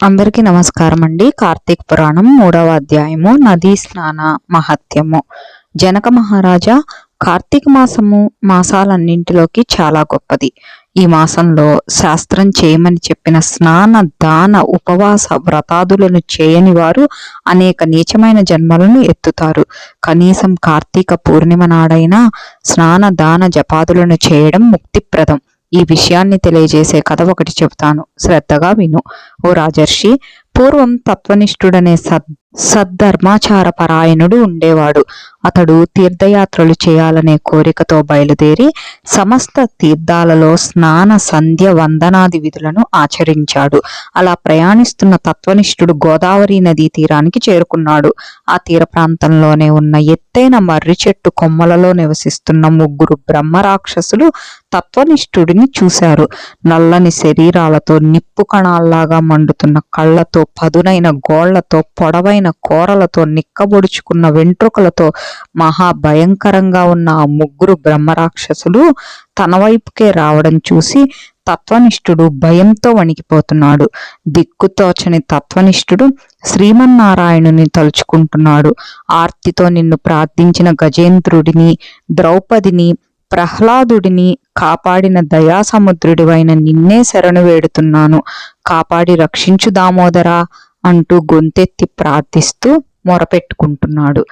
అందరికీ నమస్కారం అండి కార్తీక పురాణం మూడవ అధ్యాయము నదీ స్నాన మహత్యము. జనక మహారాజా కార్తీక మాసము మాసాలన్నింటిలోకి చాలా గొప్పది. ఈ మాసంలో శాస్త్రం చేయమని చెప్పిన స్నాన దాన ఉపవాస వ్రతాదులను చేయని వారు అనేక నీచమైన జన్మలను ఎత్తుతారు. కనీసం కార్తీక పూర్ణిమ నాడైనా స్నాన దాన జపాదులను చేయడం ముక్తిప్రదం. ఈ విషయాన్ని తెలియజేసే కథ ఒకటి చెబుతాను. శ్రద్ధగా విను. ఓ రాజర్షి పూర్వం తత్వనిష్ఠుడనే సద్ సద్ధర్మాచార పరాయణుడు ఉండేవాడు. అతడు తీర్థయాత్రలు చేయాలనే కోరికతో బయలుదేరి సమస్త తీర్థాలలో స్నాన సంధ్య వందనాది విధులను ఆచరించాడు. అలా ప్రయాణిస్తున్న తత్వనిష్ఠుడు గోదావరి నదీ తీరానికి చేరుకున్నాడు. ఆ తీర ప్రాంతంలోనే ఉన్న ఎత్తైన మర్రి చెట్టు కొమ్మలలో నివసిస్తున్న ముగ్గురు బ్రహ్మరాక్షసులు తత్వనిష్ఠుడిని చూశారు. నల్లని శరీరాలతో నిప్పు కణాల్లాగా మండుతున్న కళ్ళతో పదునైన గోళ్ళతో పొడవైన కోరలతో నిక్కబొడుచుకున్న వెంట్రుకలతో మహా భయంకరంగా ఉన్న ఆ ముగ్గురు బ్రహ్మరాక్షసులు తన వైపుకే రావడం చూసి తత్వనిష్ఠుడు భయంతో వణికిపోతున్నాడు. దిక్కుతోచని తత్వనిష్ఠుడు శ్రీమన్నారాయణుని తలుచుకుంటున్నాడు. ఆర్తితో నిన్ను ప్రార్థించిన గజేంద్రుడిని ద్రౌపదిని ప్రహ్లాదుడిని కాపాడిన దయాసముద్రుడివైన నిన్నే శరణు వేడుతున్నాను. కాపాడి రక్షించు దామోదరా. అంటూ గొంతెత్తి ప్రార్థిస్తూ మొరపెట్టుకుంటున్నాడు.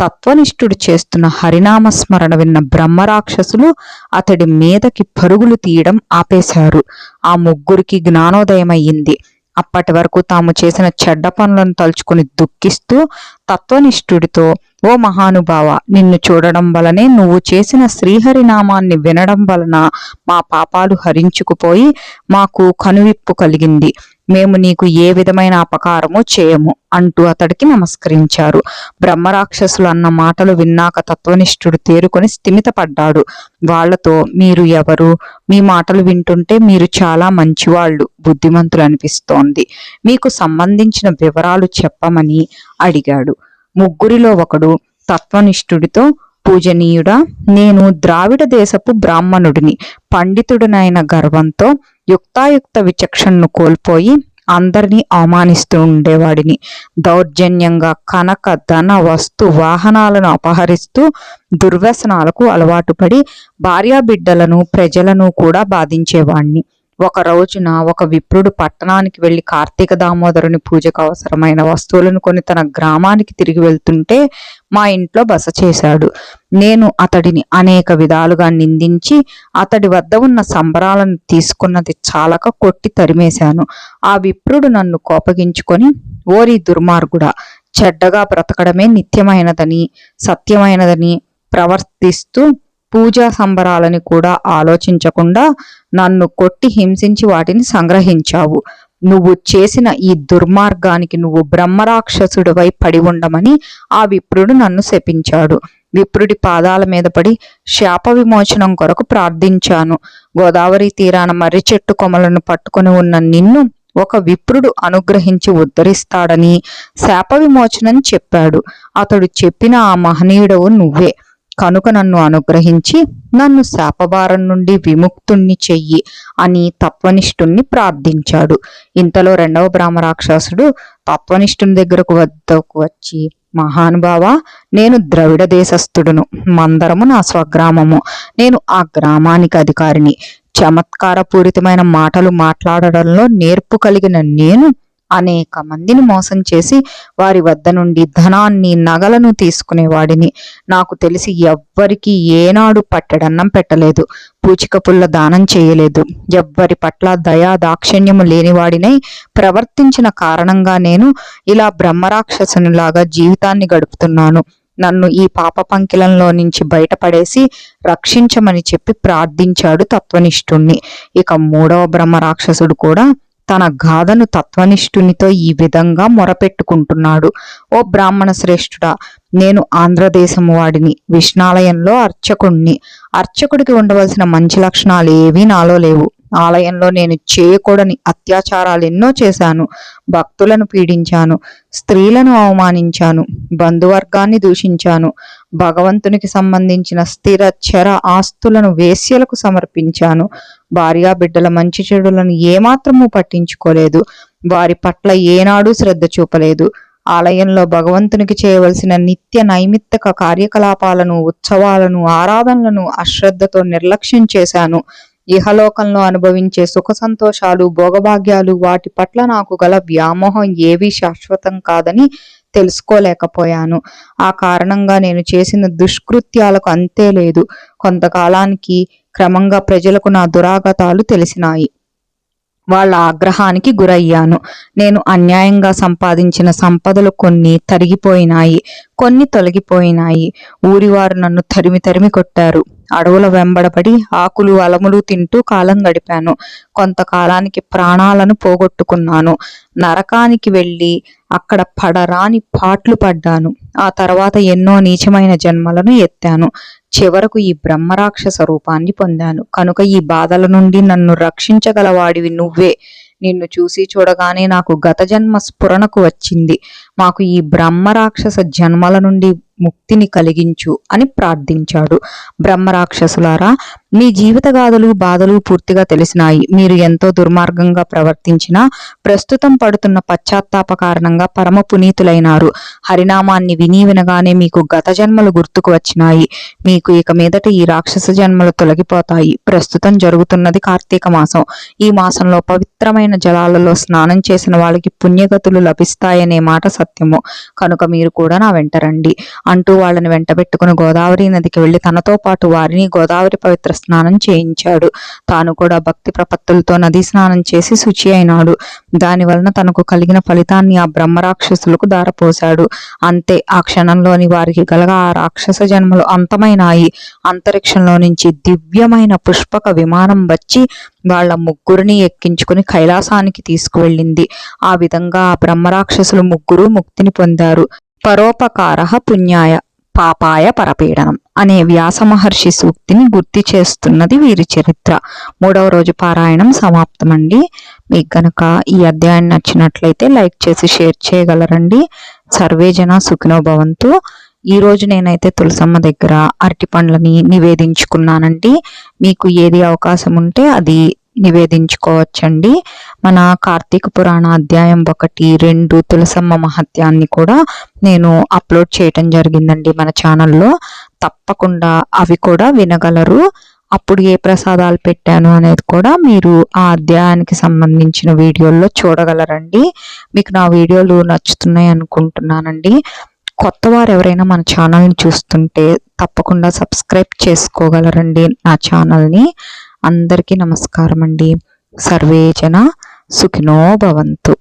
తత్వనిష్ఠుడు చేస్తున్న హరినామ స్మరణ విన్న బ్రహ్మరాక్షసులు అతడి మీదకి పరుగులు తీయడం ఆపేశారు. ఆ ముగ్గురికి జ్ఞానోదయమయ్యింది. అప్పటి వరకు తాము చేసిన చెడ్డ పనులను తలుచుకుని దుఃఖిస్తూ తత్వనిష్ఠుడితో ఓ మహానుభావ నిన్ను చూడడం వలనే నువ్వు చేసిన శ్రీహరినామాన్ని వినడం వలన మా పాపాలు హరించుకుపోయి మాకు కనువిప్పు కలిగింది. మేము నీకు ఏ విధమైన అపకారము చేయము అంటూ అతడికి నమస్కరించారు. బ్రహ్మరాక్షసులు అన్న మాటలు విన్నాక తత్వనిష్ఠుడు తేరుకొని స్థిమితపడ్డాడు. వాళ్ళతో మీరు ఎవరు? మీ మాటలు వింటుంటే మీరు చాలా మంచివాళ్ళు బుద్ధిమంతులు అనిపిస్తోంది మీకు సంబంధించిన వివరాలు చెప్పమని అడిగాడు. ముగ్గురిలో ఒకడు తత్వనిష్ఠుడితో పూజనీయుడా. నేను ద్రావిడ దేశపు బ్రాహ్మణుడిని. పండితుడినైన గర్వంతో యుక్తాయుక్త విచక్షణను కోల్పోయి అందరినీ అవమానిస్తూ ఉండేవాడిని. దౌర్జన్యంగా కనక ధన వస్తు వాహనాలను అపహరిస్తూ దుర్వ్యసనాలకు అలవాటు పడి భార్యాబిడ్డలను ప్రజలను కూడా బాధించేవాణ్ణి. ఒక రోజున ఒక విప్రుడు పట్టణానికి వెళ్ళి కార్తీక దామోదరుని పూజకు అవసరమైన వస్తువులను కొని తన గ్రామానికి తిరిగి వెళ్తుంటే మా ఇంట్లో బస చేశాడు. నేను అతడిని అనేక విధాలుగా నిందించి అతడి వద్ద ఉన్న సంబరాలను తీసుకున్నది చాలక కొట్టి తరిమేశాను. ఆ విప్రుడు నన్ను కోపగించుకొని ఓరి దుర్మార్గుడా చెడ్డగా బ్రతకడమే నిత్యమైనదని సత్యమైనదని ప్రవర్తిస్తూ పూజా సంబరాలని కూడా ఆలోచించకుండా నన్ను కొట్టి హింసించి వాటిని సంగ్రహించావు. నువ్వు చేసిన ఈ దుర్మార్గానికి నువ్వు బ్రహ్మరాక్షసుడివై పడి ఉండమని ఆ విప్రుడు నన్ను శపించాడు. విప్రుడి పాదాల మీద పడి శాప విమోచనం కొరకు ప్రార్థించాను. గోదావరి తీరాన మర్రి చెట్టు కొమ్మలను పట్టుకుని ఉన్న నిన్ను ఒక విప్రుడు అనుగ్రహించి ఉద్ధరిస్తాడని శాప విమోచనం చెప్పాడు. అతడు చెప్పిన ఆ మహనీయుడవు నువ్వే. కనుక నన్ను అనుగ్రహించి నన్ను శాపభారం నుండి విముక్తుణ్ణి చెయ్యి అని తత్వనిష్ఠుణ్ణి ప్రార్థించాడు. ఇంతలో రెండవ బ్రహ్మరాక్షసుడు తత్వనిష్ఠుని దగ్గరకు వద్దకు వచ్చి మహానుభావ నేను ద్రవిడ దేశస్థుడును. మందరము నా స్వగ్రామము. నేను ఆ గ్రామానికి అధికారిని. చమత్కారపూరితమైన మాటలు మాట్లాడడంలో నేర్పు కలిగిన నేను అనేక మందిని మోసం చేసి వారి వద్ద నుండి ధనాన్ని నగలను తీసుకునేవాడిని నాకు తెలిసి ఎవ్వరికి ఏనాడు పట్టడన్నం పెట్టలేదు. పూచిక పుల్ల దానం చేయలేదు. ఎవ్వరి పట్ల దయా దాక్షిణ్యము లేనివాడినై ప్రవర్తించిన కారణంగా నేను ఇలా బ్రహ్మరాక్షసునిలాగా జీవితాన్ని గడుపుతున్నాను. నన్ను ఈ పాప పంకిలంలో నుంచి బయటపడేసి రక్షించమని చెప్పి ప్రార్థించాడు తత్వనిష్ఠుణ్ణి. ఇక మూడవ బ్రహ్మ రాక్షసుడు కూడా తన గాథను తత్వనిష్ఠునితో ఈ విధంగా మొరపెట్టుకుంటున్నాడు. ఓ బ్రాహ్మణ శ్రేష్ఠుడా నేను ఆంధ్రదేశం వాడిని విష్ణాలయంలో అర్చకుణ్ణి. అర్చకుడికి ఉండవలసిన మంచి లక్షణాలు ఏవీ నాలో లేవు. ఆలయంలో నేను చేయకూడని అత్యాచారాలు ఎన్నో చేశాను. భక్తులను పీడించాను. స్త్రీలను అవమానించాను. బంధువర్గాన్ని దూషించాను. భగవంతునికి సంబంధించిన స్థిర చర ఆస్తులను వేశ్యలకు సమర్పించాను. భార్యా బిడ్డల మంచి చెడులను ఏమాత్రము పట్టించుకోలేదు. వారి పట్ల ఏనాడూ శ్రద్ధ చూపలేదు. ఆలయంలో భగవంతునికి చేయవలసిన నిత్య నైమిత్తక కార్యకలాపాలను ఉత్సవాలను ఆరాధనలను అశ్రద్ధతో నిర్లక్ష్యం చేశాను. ఇహలోకంలో అనుభవించే సుఖ సంతోషాలు భోగభాగ్యాలు వాటి పట్ల నాకు గల వ్యామోహం ఏవీ శాశ్వతం కాదని తెలుసుకోలేకపోయాను. ఆ కారణంగా నేను చేసిన దుష్కృత్యాలకు అంతే లేదు. కొంతకాలానికి క్రమంగా ప్రజలకు నా దురాగతాలు తెలిసినాయి. వాళ్ళ ఆగ్రహానికి గురయ్యాను. నేను అన్యాయంగా సంపాదించిన సంపదలు కొన్ని తరిగిపోయినాయి కొన్ని తొలగిపోయినాయి. ఊరివారు నన్ను తరిమి తరిమి కొట్టారు. అడవుల వెంబడబడి ఆకులు అలములు తింటూ కాలం గడిపాను. కొంతకాలానికి ప్రాణాలను పోగొట్టుకున్నాను. నరకానికి వెళ్ళి అక్కడ పడరాని పాట్లు పడ్డాను. ఆ తర్వాత ఎన్నో నీచమైన జన్మలను ఎత్తాను. చివరకు ఈ బ్రహ్మరాక్షస రూపాన్ని పొందాను. కనుక ఈ బాధల నుండి నన్ను రక్షించగలవాడివి నువ్వే. నిన్ను చూసి చూడగానే నాకు గత జన్మ స్ఫురణకు వచ్చింది. మాకు ఈ బ్రహ్మరాక్షస జన్మల నుండి ముక్తిని కలిగించు అని ప్రార్థించాడు. బ్రహ్మరాక్షసులారా మీ జీవితగాథలు బాధలు పూర్తిగా తెలిసినాయి. మీరు ఎంతో దుర్మార్గంగా ప్రవర్తించినా ప్రస్తుతం పడుతున్న పశ్చాత్తాప కారణంగా పరమ పునీతులైనారు. హరినామాన్ని విని వినగానే మీకు గత జన్మలు గుర్తుకు వచ్చినాయి. మీకు ఇక మీదట ఈ రాక్షస జన్మలు తొలగిపోతాయి. ప్రస్తుతం జరుగుతున్నది కార్తీక మాసం. ఈ మాసంలో పవిత్రమైన జలాలలో స్నానం చేసిన వాళ్ళకి పుణ్యగతులు లభిస్తాయనే మాట సత్యము. కనుక మీరు కూడా నా వెంట రండి. అంటూ వాళ్ళని వెంట పెట్టుకుని గోదావరి నదికి వెళ్ళి తనతో పాటు వారిని గోదావరి పవిత్ర స్నానం చేయించాడు. తాను కూడా భక్తి ప్రపత్తులతో నదీ స్నానం చేసి శుచి అయినాడు. దాని వలన తనకు కలిగిన ఫలితాన్ని ఆ బ్రహ్మరాక్షసులకు దారపోశాడు. అంతే ఆ క్షణంలోని వారికి గలగ ఆ రాక్షస జన్మలు అంతమైనాయి. అంతరిక్షంలో నుంచి దివ్యమైన పుష్పక విమానం వచ్చి వాళ్ళ ముగ్గురిని ఎక్కించుకుని కైలాసానికి తీసుకువెళ్ళింది. ఆ విధంగా ఆ బ్రహ్మరాక్షసులు ముగ్గురు ముక్తిని పొందారు. పరోపకార పుణ్యాయ పాపాయ పరపీడనం అనే వ్యాస మహర్షి సూక్తిని గుర్తు చేస్తున్నది వీరి చరిత్ర. మూడవ రోజు పారాయణం సమాప్తమండి. మీకు గనక ఈ అధ్యాయం నచ్చినట్లయితే లైక్ చేసి షేర్ చేయగలరండి. సర్వే జన సుఖినో భవంతు. ఈ రోజు నేనైతే తులసమ్మ దగ్గర అరటి పండ్లని నివేదించుకున్నానండి. మీకు ఏది అవకాశం ఉంటే అది నివేదించుకోవచ్చండి. మన కార్తీక పురాణ అధ్యాయం ఒకటి రెండు తులసమ్మ మహత్యాన్ని కూడా నేను అప్లోడ్ చేయటం జరిగిందండి మన ఛానల్లో. తప్పకుండా అవి కూడా వినగలరు. అప్పుడు ఏ ప్రసాదాలు పెట్టాను అనేది కూడా మీరు ఆ అధ్యాయానికి సంబంధించిన వీడియోల్లో చూడగలరండి. మీకు నా వీడియోలు నచ్చుతున్నాయి అనుకుంటున్నానండి. కొత్త వారు ఎవరైనా మన ఛానల్ని చూస్తుంటే తప్పకుండా సబ్స్క్రైబ్ చేసుకోగలరండి నా ఛానల్ని. అందరికీ నమస్కారం అండి సర్వే జన సుఖినో భవంతు.